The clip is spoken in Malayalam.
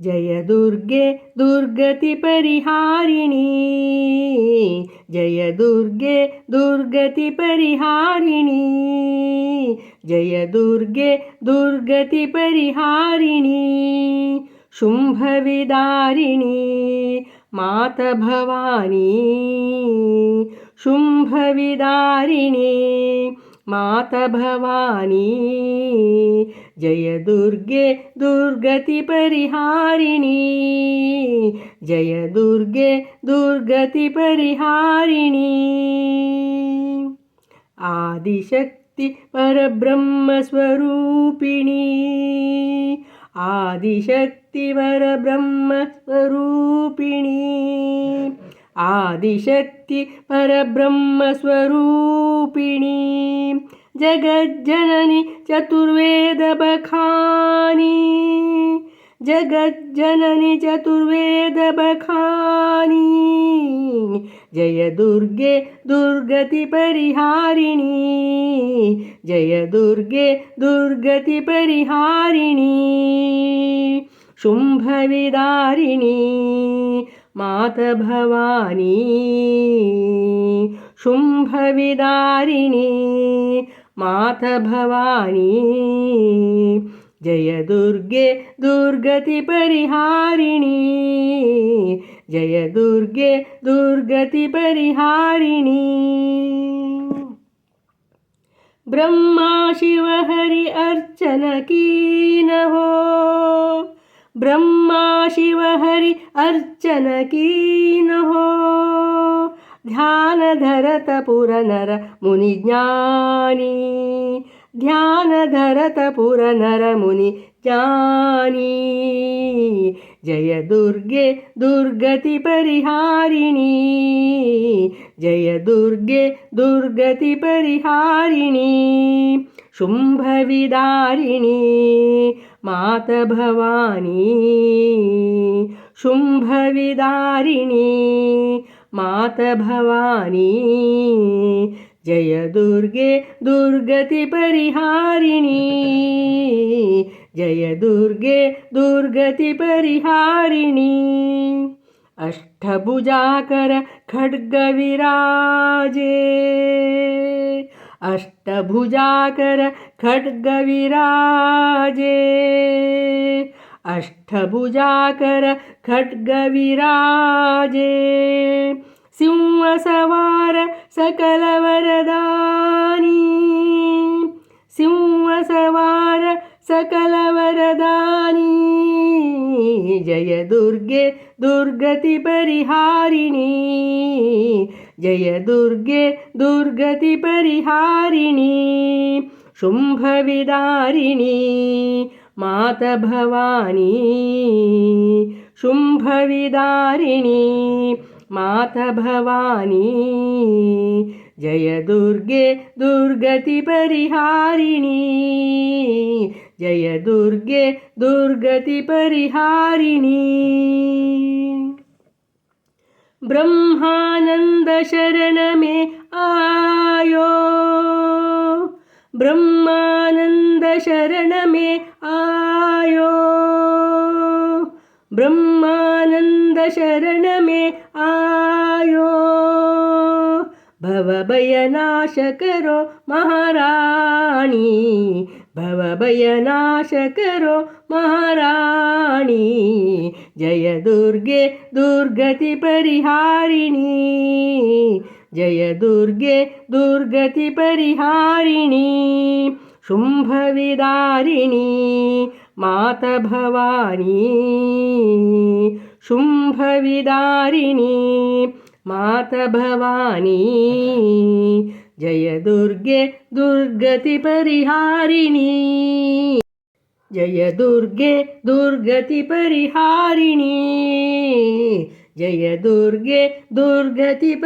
जय दुर्गे दुर्गति परिहारिणी। जय दुर्गे दुर्गति परिहारिणी। जय दुर्गे दुर्गति परिहारिणी। शुम्भविदारिणी मात भवानी। शुम्भविदारिणी मातभवानी जय दुर्गे दुर्गतिपरिहारिणी जय दुर्गे दुर्गतिपरिहारिणी आदिशक्ति परब्रह्मस्वरूपिणी ആദിശക്തി പരബ്രഹ്മസ്വരൂപിണി. ജഗജ്ജനനി ചതുർവേദബാനി ജഗജ്ജനനി ചതുർവേദബാനി ജയ ദുർഗെ ദുർഗതി പരിഹാരിണി. ജയ ദുർഗെ ദുർഗതി പരിഹാരിണി. ശുംഭവിദാരിണീ मातभवानी शुम्भविदारिणी मातभवानी जय दुर्गे दुर्गतिपरिहारिणी जय दुर्गे दुर्गतिपरिहारिणी ब्रह्मा शिव हरि अर्चन कीन हो। ब्रह्मा शिव हरि अर्चन कीन हो ध्यान धरत पुर नर मुनि ज्ञानी। ध्यानधरतपुरनरमुनि जानी। जय दुर्गे दुर्गतिपरिहारिणी। जय दुर्गे दुर्गतिपरिहारिणी। शुम्भविदारिणी शुम्भविदारिणि मात भवानी शुम्भविदारिणि मात भवानी जय दुर्गे दुर्गतिपरिहारिणी जय दुर्गे दुर्गतिपरिहारिणी अष्टभुजाकर खड्गविराजे। अष्टभुजाकर खड्गविराजे। अष्टभुजाकर खड्गविराजे। സിംഹസവാര സകലവരദാനി. സിംഹസവാര സകലവരദാനി. ജയ ദുർഗെ ദുർഗതി പരിഹാരിണി. ജയ ദുർഗെ ദുർഗതി പരിഹാരിണി. ശുംഭവിദാരിണി മാതഭവാനി. ശുംഭവിദാരിണി शुम्भविदारिणी मातभवानी जय दुर्गे दुर्गतिपरिहारिणी जय दुर्गे दुर्गतिपरिहारिणी ब्रह्मानंद शरण में आयो ब्रह्मानंद शरण में आयो आनन्दशरणमे आयो। भवभयनाशकरो महाराणी भवभयनाशकरो महाराणी जय दुर्गे दुर्गतिपरिहारिणी जय दुर्गे दुर्गतिपरिहारिणी शुम्भविदारिणी। शुम्भविदारिणी मातभवानी शुम्भविदारिणी मातभवानी। जय दुर्गे दुर्गतिपरिहारिणी जय दुर्गे दुर्गतिपरिहारिणी जय दुर्गे दुर्गतिपरिहारिणी